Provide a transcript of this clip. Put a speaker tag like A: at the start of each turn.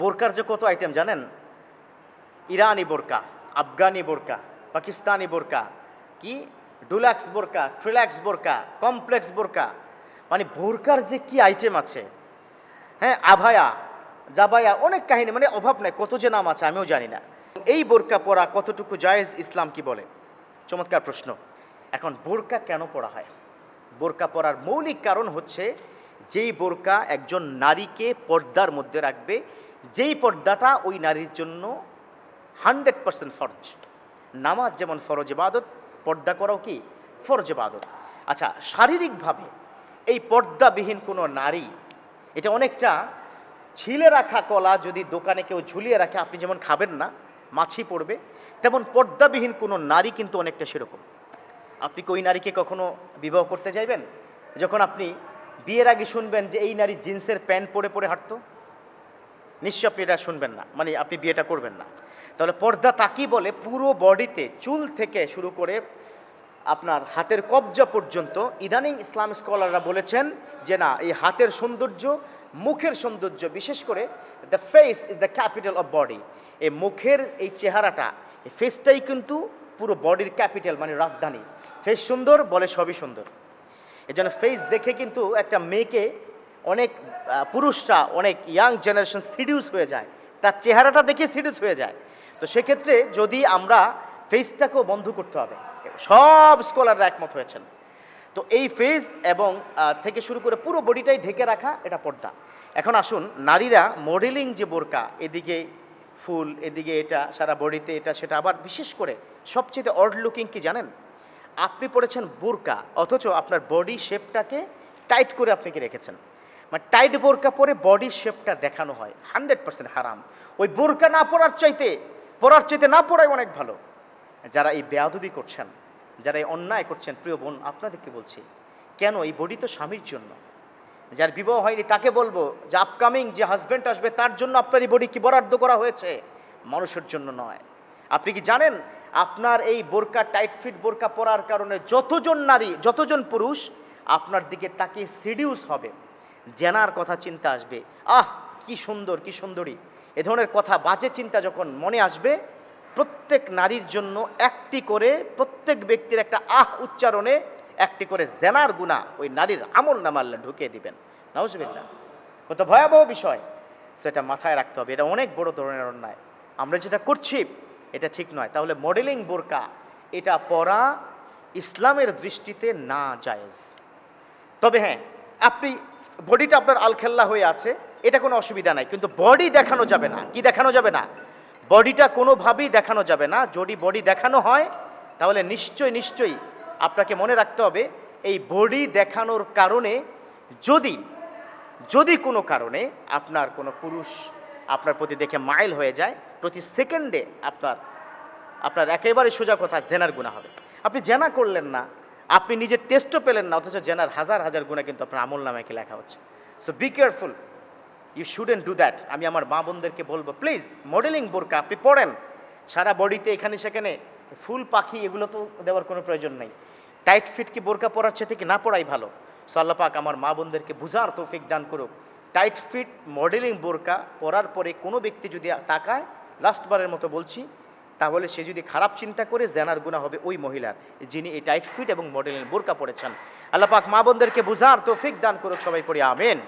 A: বোরকার যে কত আইটেম জানেন? ইরানি বোরকা, আফগানি বোরকা, পাকিস্তানি বোরকা, কি? ডুলাক্স বোরকা ট্রিল্যাক্স বোরকা, কমপ্লেক্স বোরকা। মানে বোরকার যে কি আইটেম আছে? হ্যাঁ আভায়া, জাবায়া, অনেক কাহিনী মানে অভাব নাই, কত যে নাম আছে আমিও জানি না। এই বোরকা পরা কতটুকু জায়েজ ইসলাম কি বলে? চমৎকার প্রশ্ন। এখন বোরকা কেন পড়া হয়? বোরকা পরার মৌলিক কারণ হচ্ছে যেই বোরকা একজন নারীকে পর্দার মধ্যে রাখবে, যেই পর্দাটা ওই নারীর জন্য হান্ড্রেড পার্সেন্ট ফরজ। নামাজ যেমন ফরজ ইবাদত, পর্দা করাও কি? ফরজ ইবাদত। আচ্ছা শারীরিকভাবে এই পর্দাবিহীন কোনো নারী, এটা অনেকটা ছিলে রাখা কলা যদি দোকানে কেউ ঝুলিয়ে রাখে, আপনি যেমন খাবেন না, মাছি পড়বে, তেমন পর্দাবিহীন কোনো নারী কিন্তু অনেকটা সেরকম। আপনি কি ওই নারীকে কখনো বিবাহ করতে যাইবেন যখন আপনি বিয়ের আগে শুনবেন যে এই নারী জিন্সের প্যান্ট পরে পরে হাঁটতো? নিশ্চয় আপনি এটা শুনবেন না। মানে আপনি বিয়েটা করবেন না। তাহলে পর্দা তাকি বলে পুরো বডিতে চুল থেকে শুরু করে আপনার হাতের কবজা পর্যন্ত ইদানিং ইসলাম স্কলাররা বলেছেন যে না, এই হাতের সৌন্দর্য, মুখের সৌন্দর্য, বিশেষ করে the face is the capital of body এই মুখের এই চেহারাটা, এই ফেসটাই কিন্তু পুরো বডির ক্যাপিটাল মানে রাজধানী। ফেস সুন্দর, বলে সবই সুন্দর। এই জন্য ফেস দেখে কিন্তু একটা মেয়েকে অনেক পুরুষরা, অনেক ইয়াং জেনারেশন সিডিউস হয়ে যায়। তার চেহারাটা দেখে সিডিউস হয়ে যায়। তো সেক্ষেত্রে যদি আমরা ফেসটাকেও বন্ধ করতে হবে। সব স্কলাররা একমত হয়েছেন। তো এই ফেস এবং থেকে শুরু করে পুরো বডিটাই ঢেকে রাখা, এটা পর্দা। এখন আসুন, নারীরা মডেলিং যে বোরকা, এদিকে ফুল, এদিকে এটা, সারা বডিতে এটা, সেটা আবার বিশেষ করে সবচেয়ে অড লুকিং কি জানেন? আপনি পড়েছেন বোরকা, অথচ আপনার বডি শেপটাকে টাইট করে আপনি কি রেখেছেন? মানে টাইট বোরকা পরে বডি শেপটা দেখানো হয় হান্ড্রেড পার্সেন্ট হারাম। ওই বোরকা না পরার চাইতে পরার চাইতে না পড়াই অনেক ভালো। যারা এই বেয়াদবি করছেন, যারা এই অন্যায় করছেন, প্রিয় বোন, আপনাদেরকে বলছি, কেন এই বডি তো স্বামীর জন্য? যার বিবাহ হয়নি তাকে বলব যে আপকামিং যে হাজব্যান্ড আসবে, তার জন্য আপনার এই বডি কি বরাদ্দ করা হয়েছে? মানুষের জন্য নয়। আপনি কি জানেন আপনার এই বোরকা টাইট ফিট বোরকা পরার কারণে যতজন নারী, যতজন পুরুষ আপনার দিকে তাকে সিডিউস হবে। জেনার কথা চিন্তা আসবে, আহ, কি সুন্দর, কি সুন্দরী। এ ধরনের কথা, বাজে চিন্তা যখন মনে আসবে, প্রত্যেক নারীর জন্য একটি করে, প্রত্যেক ব্যক্তির একটা আহ উচ্চারণে একটি করে জেনার গুণা ওই নারীর আমল নামাল্লা ঢুকিয়ে দিবেন। নাউজবিল্লা কত ভয়াবহ বিষয়, সেটা মাথায় রাখতে হবে। এটা অনেক বড় ধরনের অন্যায়। আমরা যেটা করছি এটা ঠিক নয়। তাহলে মডেলিং বোরকা, এটা পরা ইসলামের দৃষ্টিতে না জায়েজ। তবে হ্যাঁ আপনি বডিটা আপনার আলখেল্লা হয়ে আছে, এটা কোনো অসুবিধা নাই। কিন্তু বডি দেখানো যাবে না। কি দেখানো যাবে না? বডিটা কোনোভাবেই দেখানো যাবে না। যদি বডি দেখানো হয়, তাহলে নিশ্চয় নিশ্চয়ই আপনাকে মনে রাখতে হবে, এই বডি দেখানোর কারণে যদি যদি কোনো কারণে আপনার কোনো পুরুষ আপনার প্রতি দেখে মাইল হয়ে যায়, প্রতি সেকেন্ডে আপনার আপনার একেবারে সোজা কথা, জেনার গুণা হবে। আপনি জেনা করলেন না, আপনি নিজের টেস্টও পেলেন না, অথচ জেনার হাজার হাজার গুণা কিন্তু আপনার আমল নামে কি লেখা হচ্ছে। So be careful you shouldn't do that আমি আমার মা বোনদেরকে বলব প্লিজ মডেলিং বোরকা, আপনি পড়েন। সারা বডিতে এখানে সেখানে ফুল, পাখি, এগুলো তো দেওয়ার কোনো প্রয়োজন নেই। টাইট ফিট কি বোরকা চেয়ে থেকে না পড়াই ভালো? সো আমার মা বোনদেরকে বুঝার তৌফিক দান করুক। টাইট ফিট মডেলিং বোরকা পরার পরে কোনো ব্যক্তি যদি তাকায় লাস্টবারের মতো বলছি, তাহলে সে যদি খারাপ চিন্তা করে জেনার গুণা হবে ওই মহিলার, যিনি এই টাইট ফিট এবং মডেলিং বোরকা পরেছেন। আল্লাহ পাক মা বোনদেরকে বুঝার তৌফিক দান করুক সবাই পড়ি, আমেন।